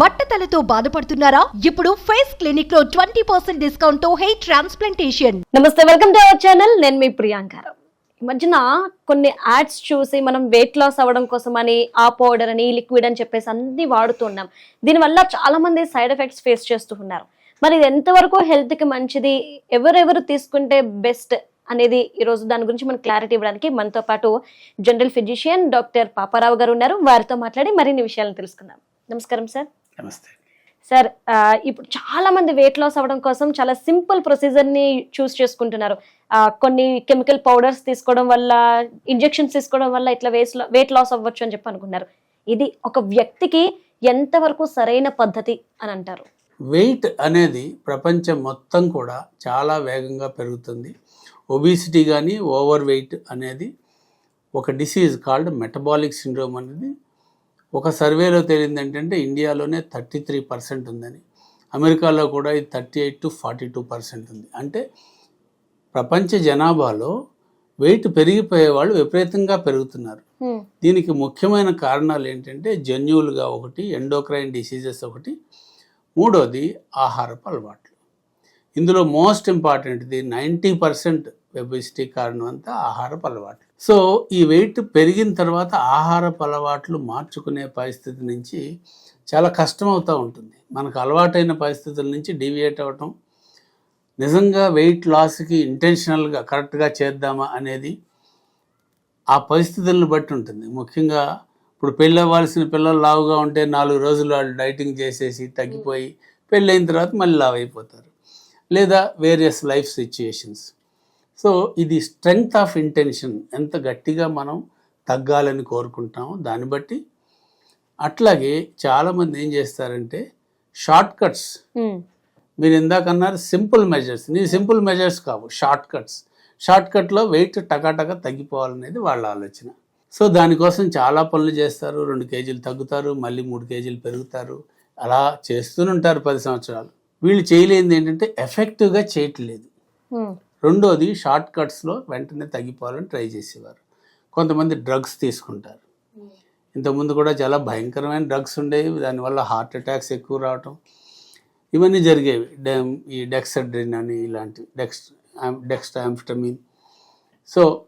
బట్టతలతో బాధపడుతున్నారా? ఇప్పుడు ఫేస్ క్లినిక్లో ట్వంటీ పర్సెంట్ డిస్కౌంట్తో హెయిర్ ట్రాన్స్ప్లాంటేషన్. నమస్తే వెల్కమ్ టు అవర్ ఛానల్. నేను మీ ప్రియాంక. ఈ మధ్యన కొన్ని యాడ్స్ చూసి మనం వెయిట్ లాస్ అవ్వడం కోసం అని ఆ పౌడర్ అని లిక్విడ్ అని చెప్పేసి అన్ని వాడుతున్నాం దీనివల్ల చాలా మంది సైడ్ ఎఫెక్ట్స్ ఫేస్ చేస్తూ ఉన్నారు. మరి ఇది ఎంతవరకు హెల్త్కి మంచిది? ఎవరెవరు తీసుకుంటే బెస్ట్ అనేది ఈ రోజు దాని గురించి మనం క్లారిటీ ఇవ్వడానికి మనతో పాటు జనరల్ ఫిజిషియన్ డాక్టర్ పాపారావు గారు ఉన్నారు. వారితో మాట్లాడి మరిన్ని విషయాలను తెలుసుకుందాం. నమస్కారం సార్. నమస్తే. సార్ ఇప్పుడు చాలా మంది వెయిట్ లాస్ అవ్వడం కోసం చాలా సింపుల్ ప్రొసీజర్ని చూస్ చేసుకుంటున్నారు. కొన్ని కెమికల్ పౌడర్స్ తీసుకోవడం వల్ల ఇంజెక్షన్స్ తీసుకోవడం వల్ల ఇట్లా వెయిట్ వెయిట్ లాస్ అవ్వచ్చు అని చెప్పి అనుకున్నారు. ఇది ఒక వ్యక్తికి ఎంతవరకు సరైన పద్ధతి అని అంటారు? వెయిట్ అనేది ప్రపంచం మొత్తం కూడా చాలా వేగంగా పెరుగుతుంది. ఒబిసిటీ కానీ ఓవర్ వెయిట్ అనేది ఒక డిసీజ్ కాల్డ్ మెటబాలిక్ సిండ్రోమ్ అనేది ఒక సర్వేలో తేలింది ఏంటంటే ఇండియాలోనే థర్టీ త్రీ పర్సెంట్ ఉందని. అమెరికాలో కూడా ఇది thirty eight to forty two percent ఉంది. అంటే ప్రపంచ జనాభాలో వెయిట్ పెరిగిపోయే వాళ్ళు విపరీతంగా పెరుగుతున్నారు. దీనికి ముఖ్యమైన కారణాలు ఏంటంటే జన్యువులుగా ఒకటి ఎండోక్రైన్ డిసీజెస్ ఒకటి మూడోది ఆహారపు అలవాట్లు. ఇందులో మోస్ట్ ఇంపార్టెంట్ది నైంటీ పర్సెంట్ వెబిసిటీ కారణం అంతా ఆహారపు అలవాట్లు. సో ఈ వెయిట్ పెరిగిన తర్వాత ఆహారపు అలవాట్లు మార్చుకునే పరిస్థితి నుంచి చాలా కష్టం అవుతూ ఉంటుంది. మనకు అలవాటైన పరిస్థితుల నుంచి డీవియేట్ అవ్వటం నిజంగా వెయిట్ లాస్కి ఇంటెన్షనల్గా కరెక్ట్గా చేద్దామా అనేది ఆ పరిస్థితులను బట్టి ఉంటుంది. ముఖ్యంగా ఇప్పుడు పెళ్ళి అవ్వాల్సిన పిల్లలు లావుగా ఉంటే నాలుగు రోజులు వాళ్ళు డైటింగ్ చేసేసి తగ్గిపోయి పెళ్ళి అయిన తర్వాత మళ్ళీ లావు అయిపోతారు లేదా వేరియస్ లైఫ్ సిచ్యుయేషన్స్. సో ఇది స్ట్రెంగ్త్ ఆఫ్ ఇంటెన్షన్. ఎంత గట్టిగా మనం తగ్గాలని కోరుకుంటామో దాన్ని బట్టి. అట్లాగే చాలామంది ఏం చేస్తారంటే షార్ట్ కట్స్. మీరు ఇందాక అన్నారు సింపుల్ మెజర్స్. నీ సింపుల్ మెజర్స్ కావు షార్ట్ కట్స్. షార్ట్ కట్లో వెయిట్ టకాటక తగ్గిపోవాలనేది వాళ్ళ ఆలోచన. సో దానికోసం చాలా పనులు చేస్తారు. రెండు కేజీలు తగ్గుతారు మళ్ళీ మూడు కేజీలు పెరుగుతారు. అలా చేస్తూనే ఉంటారు పది సంవత్సరాలు. వీళ్ళు చేయలేనిది ఏంటంటే ఎఫెక్టివ్గా చేయట్లేదు. రెండోది షార్ట్ కట్స్లో వెంటనే తగ్గిపోవాలని ట్రై చేసేవారు. కొంతమంది డ్రగ్స్ తీసుకుంటారు. ఇంతకుముందు కూడా చాలా భయంకరమైన డ్రగ్స్ ఉండేవి దానివల్ల హార్ట్ అటాక్స్ ఎక్కువ రావటం. ఇవన్నీ జరిగేవి. డెమ్ ఈ డెక్సడ్రిన్ అని ఇలాంటి డెక్స్ డెక్స్టాంఫిటమిన్. సో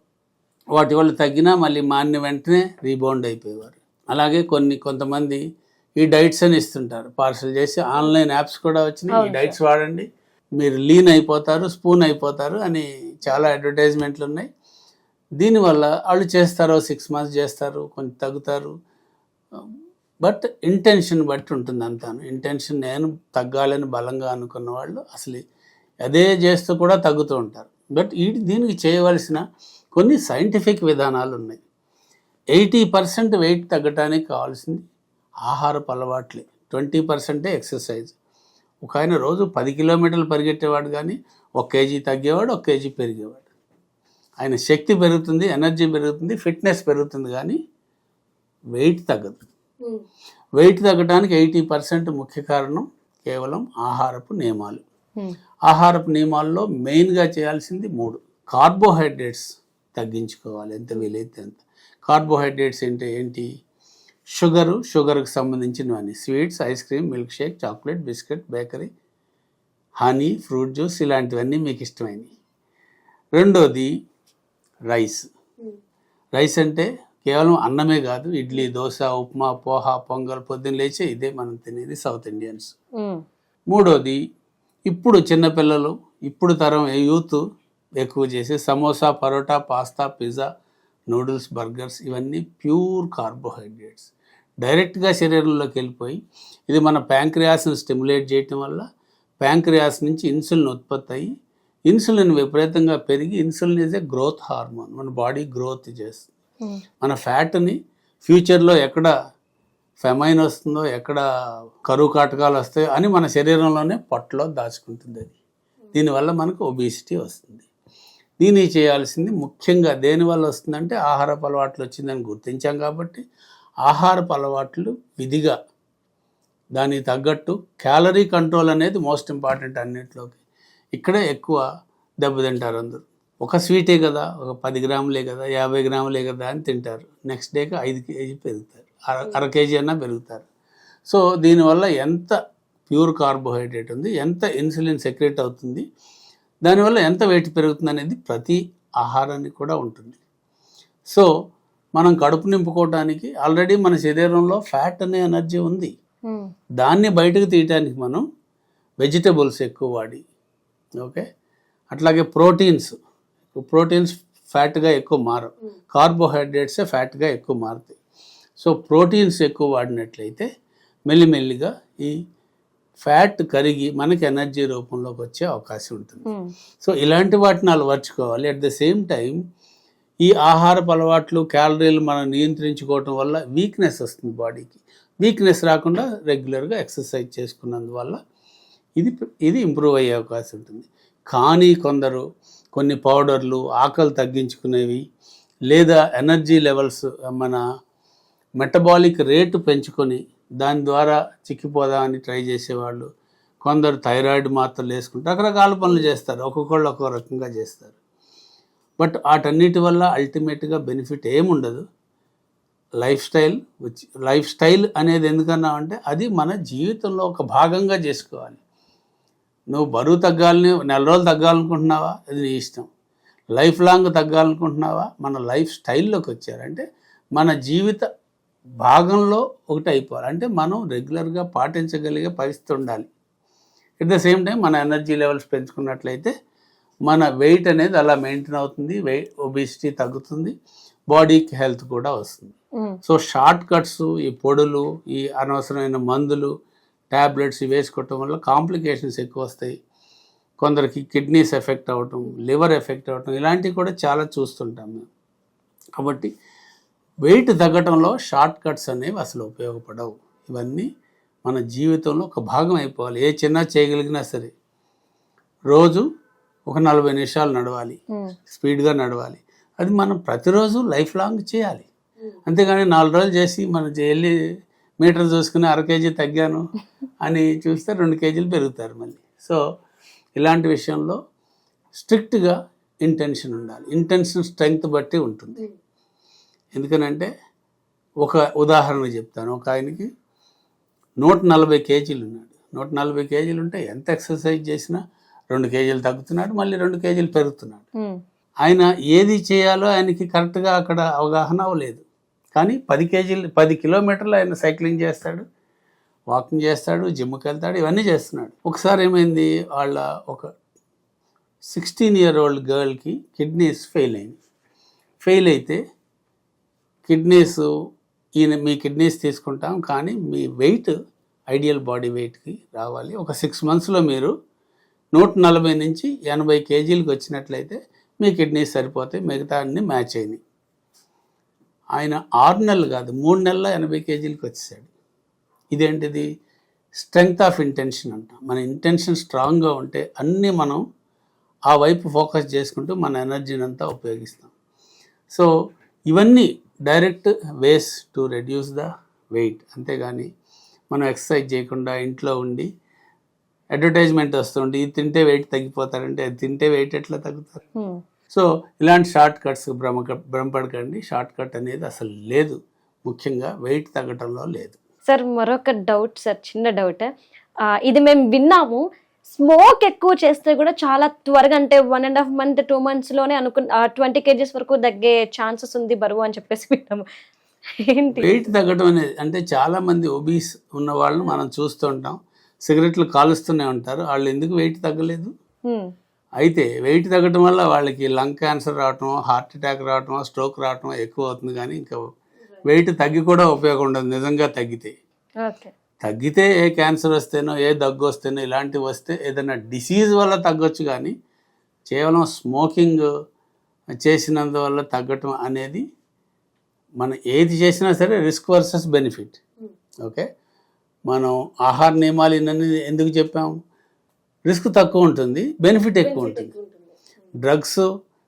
వాటి వల్ల తగ్గినా మళ్ళీ మాన్య వెంటనే రీబౌండ్ అయిపోయేవారు. అలాగే కొన్ని కొంతమంది ఈ డైట్స్ అని ఇస్తుంటారు. పార్సల్ చేసి ఆన్లైన్ యాప్స్ కూడా వచ్చినాయి. ఈ డైట్స్ వాడండి. మీరు లీన్ అయిపోతారు స్పూన్ అయిపోతారు అని చాలా అడ్వర్టైజ్మెంట్లు ఉన్నాయి. దీనివల్ల వాళ్ళు చేస్తారు సిక్స్ మంత్స్ చేస్తారు కొంచెం తగ్గుతారు. బట్ ఇంటెన్షన్ బట్టి ఉంటుంది అంతాను. ఇంటెన్షన్ నేను తగ్గాలని బలంగా అనుకున్న వాళ్ళు అసలు అదే చేస్తూ కూడా తగ్గుతూ ఉంటారు. బట్ ఈ దీనికి చేయవలసిన కొన్ని సైంటిఫిక్ విధానాలు ఉన్నాయి. ఎయిటీ పర్సెంట్ వెయిట్ తగ్గడానికి కావాల్సింది ఆహారపు అలవాట్లే. ట్వంటీ పర్సెంటే ఎక్సర్సైజ్. ఒక ఆయన రోజు పది కిలోమీటర్లు పరిగెట్టేవాడు కానీ ఒక కేజీ తగ్గేవాడు ఒక కేజీ పెరిగేవాడు. ఆయన శక్తి పెరుగుతుంది ఎనర్జీ పెరుగుతుంది ఫిట్నెస్ పెరుగుతుంది కానీ వెయిట్ తగ్గదు. వెయిట్ తగ్గడానికి ఎయిటీ పర్సెంట్ ముఖ్య కారణం కేవలం ఆహారపు నియమాలు. ఆహారపు నియమాల్లో మెయిన్గా చేయాల్సింది మూడు. కార్బోహైడ్రేట్స్ తగ్గించుకోవాలి ఎంత వీలైతే అంత. కార్బోహైడ్రేట్స్ అంటే ఏంటి? షుగరు షుగర్కి సంబంధించినవన్నీ. Sweets ice cream milk shake chocolate biscuit bakery honey fruit juice ఇలాంటివన్నీ మీకు ఇష్టమైనవి. రెండోది రైస్. రైస్ అంటే కేవలం అన్నమే కాదు ఇడ్లీ దోశ ఉప్మా పోహ పొంగల్ పొద్దున్న లేచే ఇదే మనం తినేది సౌత్ ఇండియన్స్. మూడోది ఇప్పుడు చిన్నపిల్లలు ఇప్పుడు తరం యూత్ ఎక్కువ చేసే samosa parotta pasta pizza noodles burgers ఇవన్నీ ప్యూర్ కార్బోహైడ్రేట్స్. డైరెక్ట్గా శరీరంలోకి వెళ్ళిపోయి ఇది మన ప్యాంక్రియాస్ని స్టిమ్యులేట్ చేయటం వల్ల ప్యాంక్రియాస్ నుంచి ఇన్సులిన్ ఉత్పత్తి అయ్యి ఇన్సులిన్ విపరీతంగా పెరిగి insulin is a growth hormone. మన బాడీ గ్రోత్ చేస్తుంది. మన ఫ్యాట్ని ఫ్యూచర్లో ఎక్కడ ఫెమైన్ వస్తుందో ఎక్కడ కరువు కాటకాలు వస్తాయో అని మన శరీరంలోనే పొట్టలో దాచుకుంటుంది అది. దీనివల్ల మనకు ఒబిసిటీ వస్తుంది. దీన్ని చేయాల్సింది ముఖ్యంగా దేనివల్ల వస్తుందంటే ఆహారపు అలవాట్లు వచ్చిందని గుర్తించాం కాబట్టి ఆహారపు అలవాట్లు విధిగా దానికి తగ్గట్టు క్యాలరీ కంట్రోల్ అనేది మోస్ట్ ఇంపార్టెంట్ అన్నింటిలోకి. ఇక్కడే ఎక్కువ దెబ్బతింటారు అందరూ. ఒక స్వీటే కదా ఒక పది గ్రాములే కదా యాభై గ్రాములే కదా అని తింటారు. నెక్స్ట్ డేకి ఐదు కేజీ పెరుగుతారు. అర అర కేజీ అన్నా పెరుగుతారు. సో దీనివల్ల ఎంత ప్యూర్ కార్బోహైడ్రేట్ ఉంది ఎంత ఇన్సులిన్ సెక్రెట్ అవుతుంది దానివల్ల ఎంత వెయిట్ పెరుగుతుంది అనేది ప్రతి ఆహారానికి కూడా ఉంటుంది. సో మనం కడుపు నింపుకోవడానికి ఆల్రెడీ మన శరీరంలో ఫ్యాట్ అనే ఎనర్జీ ఉంది. ఉమ్, దాన్ని బయటకు తీయటానికి మనం వెజిటబుల్స్ ఎక్కువ వాడి ఓకే? అట్లాగే ప్రోటీన్స్ ప్రోటీన్స్ ఫ్యాట్గా ఎక్కువ మారవు. కార్బోహైడ్రేట్సే ఫ్యాట్గా ఎక్కువ మారుతాయి. సో ప్రోటీన్స్ ఎక్కువ వాడినట్లయితే మెల్లిమెల్లిగా ఈ ఫ్యాట్ కరిగి మనకి ఎనర్జీ రూపంలోకి వచ్చే అవకాశం ఉంటుంది. ఉమ్, సో ఇలాంటి వాటిని అలవర్చుకోవాలి. అట్ ద సేమ్ టైం ఈ ఆహారపు అలవాట్లు క్యాలరీలు మనం నియంత్రించుకోవటం వల్ల వీక్నెస్ వస్తుంది బాడీకి. వీక్నెస్ రాకుండా రెగ్యులర్గా ఎక్సర్సైజ్ చేసుకున్నందువల్ల ఇది ఇది ఇంప్రూవ్ అయ్యే అవకాశం ఉంటుంది. కానీ కొందరు కొన్ని పౌడర్లు ఆకలి తగ్గించుకునేవి లేదా ఎనర్జీ లెవెల్స్ మన మెటబాలిక్ రేటు పెంచుకొని దాని ద్వారా చిక్కిపోదామని ట్రై చేసేవాళ్ళు. కొందరు థైరాయిడ్ మాత్రలు వేసుకుంటారు రకరకాల పనులు చేస్తారు. ఒక్కొక్కళ్ళు ఒక్కో రకంగా చేస్తారు. బట్ వాటన్నిటి వల్ల అల్టిమేట్గా బెనిఫిట్ ఏముండదు. లైఫ్ స్టైల్ వచ్చి లైఫ్ స్టైల్ అనేది ఎందుకన్నా అంటే అది మన జీవితంలో ఒక భాగంగా చేసుకోవాలి. నువ్వు బరువు తగ్గాలని నెల రోజులు తగ్గాలనుకుంటున్నావా? అది నీ ఇష్టం. లైఫ్ లాంగ్ తగ్గాలనుకుంటున్నావా? మన లైఫ్ స్టైల్లోకి వచ్చారంటే మన జీవిత భాగంలో ఒకటి అయిపోవాలి. అంటే మనం రెగ్యులర్గా పాటించగలిగే పరిస్థితి ఉండాలి. ఎట్ ద సేమ్ టైం మన ఎనర్జీ లెవెల్స్ పెంచుకున్నట్లయితే మన వెయిట్ అనేది అలా మెయింటైన్ అవుతుంది వెయిట్ ఒబిసిటీ తగ్గుతుంది బాడీకి హెల్త్ కూడా వస్తుంది. సో షార్ట్ కట్స్ ఈ పొడులు ఈ అనవసరమైన మందులు ట్యాబ్లెట్స్ వేసుకోవటం వల్ల కాంప్లికేషన్స్ ఎక్కువ వస్తాయి. కొందరికి కిడ్నీస్ ఎఫెక్ట్ అవ్వటం లివర్ ఎఫెక్ట్ అవ్వటం ఇలాంటివి కూడా చాలా చూస్తుంటాం మేము. కాబట్టి వెయిట్ తగ్గటంలో షార్ట్ కట్స్ అనేవి అసలు ఉపయోగపడవు. ఇవన్నీ మన జీవితంలో ఒక భాగం అయిపోవాలి. ఏ చిన్న చేయగలిగినా సరే. రోజు ఒక నలభై నిమిషాలు నడవాలి. ఉమ్, స్పీడ్గా నడవాలి. అది మనం ప్రతిరోజు లైఫ్ లాంగ్ చేయాలి. అంతేగాని నాలుగు రోజులు చేసి మనం వెళ్ళి మీటర్ చూసుకుని అర కేజీ తగ్గాను అని చూస్తే రెండు కేజీలు పెరుగుతారు మళ్ళీ. సో ఇలాంటి విషయంలో స్ట్రిక్ట్గా ఇంటెన్షన్ ఉండాలి. ఇంటెన్షన్ స్ట్రెంగ్త్ బట్టి ఉంటుంది. ఎందుకనంటే ఒక ఉదాహరణ చెప్తాను. ఒక ఆయనకి నూట నలభై కేజీలు ఉన్నాడు. నూట నలభై కేజీలు ఉంటే ఎంత ఎక్సర్సైజ్ చేసినా రెండు కేజీలు తగ్గుతున్నాడు మళ్ళీ రెండు కేజీలు పెరుగుతున్నాడు. ఆయన ఏది చేయాలో ఆయనకి కరెక్ట్గా అక్కడ అవగాహన అవ్వలేదు. కానీ పది కేజీలు పది కిలోమీటర్లు ఆయన సైక్లింగ్ చేస్తాడు వాకింగ్ చేస్తాడు జిమ్కి వెళ్తాడు ఇవన్నీ చేస్తున్నాడు. ఒకసారి ఏమైంది వాళ్ళ ఒక సిక్స్టీన్ ఇయర్ ఓల్డ్ గర్ల్కి కిడ్నీస్ ఫెయిల్ అయింది ఫెయిల్ అయితే కిడ్నీస్ ఈయన మీ కిడ్నీస్ తీసుకుంటాం కానీ మీ వెయిట్ ఐడియల్ బాడీ వెయిట్కి రావాలి. ఒక సిక్స్ మంత్స్లో మీరు నూట నలభై నుంచి ఎనభై కేజీలకు వచ్చినట్లయితే మీ కిడ్నీస్ సరిపోతాయి మిగతా అన్ని మ్యాచ్ అయినాయి. ఆయన ఆరు నెలలు కాదు మూడు నెలల ఎనభై కేజీలకు వచ్చేసాడు. ఇదేంటిది? స్ట్రెంగ్త్ ఆఫ్ ఇంటెన్షన్ అంట. మన ఇంటెన్షన్ స్ట్రాంగ్గా ఉంటే అన్నీ మనం ఆ వైపు ఫోకస్ చేసుకుంటూ మన ఎనర్జీని అంతా ఉపయోగిస్తాం. సో ఇవన్నీ direct ways to reduce the weight. అంతేగాని మనం ఎక్సర్సైజ్ చేయకుండా ఇంట్లో ఉండి అడ్వర్టైజ్మెంట్ వస్తుంది ఇది తింటే వెయిట్ తగ్గిపోతారంటే అది తింటే వెయిట్ ఎట్లా తగ్గుతారు? సో ఇలాంటి షార్ట్ కట్స్ భ్రమ భ్రమపడకండి. షార్ట్ కట్ అనేది అసలు లేదు. ముఖ్యంగా వెయిట్ తగ్గటంలో లేదు. సార్ మరొక డౌట్ సార్ చిన్న డౌట్ ఇది మేము విన్నాము. స్మోక్ ఎక్కువ చేస్తే కూడా చాలా త్వరగా అంటే one and half month two మంత్స్లోనే అనుకున్న ట్వంటీ కేజీస్ వరకు తగ్గే ఛాన్సెస్ ఉంది బరువు అని చెప్పేసి విన్నాము. ఏంటి? వెయిట్ తగ్గడం అనేది అంటే చాలా మంది ఒబీస్ ఉన్న వాళ్ళని మనం చూస్తుంటాం. సిగరెట్లు కాలుస్తూనే ఉంటారు. వాళ్ళు ఎందుకు వెయిట్ తగ్గలేదు? అయితే వెయిట్ తగ్గడం వల్ల వాళ్ళకి లంగ్ క్యాన్సర్ రావటం హార్ట్ అటాక్ రావటం స్ట్రోక్ రావటం ఎక్కువ అవుతుంది కానీ ఇంకా వెయిట్ తగ్గి కూడా ఉపయోగం ఉండదు. నిజంగా తగ్గితే. తగ్గితే ఏ క్యాన్సర్ వస్తేనో ఏ దగ్గు వస్తేనో ఇలాంటివి వస్తే ఏదైనా డిసీజ్ వల్ల తగ్గొచ్చు కానీ కేవలం స్మోకింగ్ చేసినందువల్ల తగ్గటం అనేది మనం ఏది చేసినా సరే రిస్క్ వర్సెస్ బెనిఫిట్. ఓకే? మనం ఆహార నియమాలు ఇవన్నీ ఎందుకు చెప్పాం? రిస్క్ తక్కువ ఉంటుంది బెనిఫిట్ ఎక్కువ ఉంటుంది. డ్రగ్స్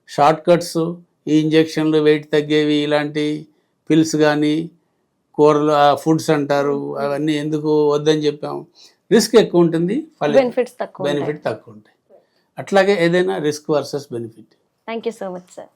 షార్ట్ కట్స్ ఈ ఇంజెక్షన్లు వెయిట్ తగ్గేవి ఇలాంటి పిల్స్ కానీ కూరలు ఫుడ్స్ అంటారు అవన్నీ ఎందుకు వద్దని చెప్పాం? రిస్క్ ఎక్కువ ఉంటుంది బెనిఫిట్స్ తక్కువ బెనిఫిట్ తక్కువ ఉంటాయి. అట్లాగే ఏదైనా risk versus benefit. Thank you so much sir